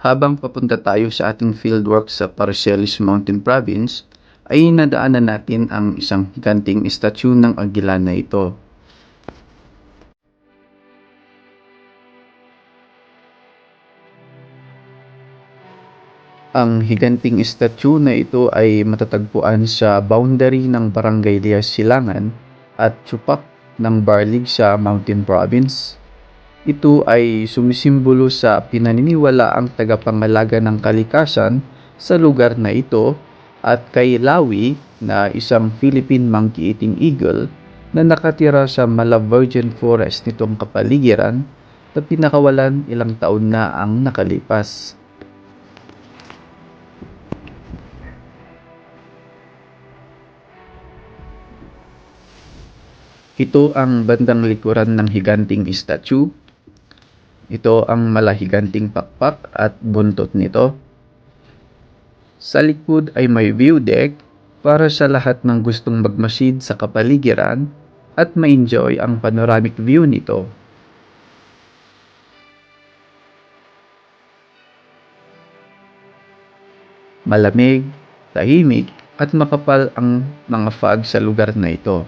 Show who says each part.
Speaker 1: Habang papunta tayo sa ating fieldwork sa Paracels Mountain Province, ay nadaanan natin ang isang higanting estatyu ng agila na ito. Ang higanting estatyu na ito ay matatagpuan sa boundary ng Barangay Lias Silangan at Chupak ng Barlig sa Mountain Province. Ito ay sumisimbolo sa pinaniniwala ang tagapangalaga ng kalikasan sa lugar na ito at kay Lawi na isang Philippine monkey-eating eagle na nakatira sa Mala Virgin Forest nitong kapaligiran na pinakawalan ilang taon na ang nakalipas. Ito ang bandang likuran ng higanting statue. Ito ang malahiganting pakpak at buntot nito. Sa likod ay may view deck para sa lahat ng gustong magmasid sa kapaligiran at ma-enjoy ang panoramic view nito. Malamig, tahimik at makapal ang mga fog sa lugar na ito.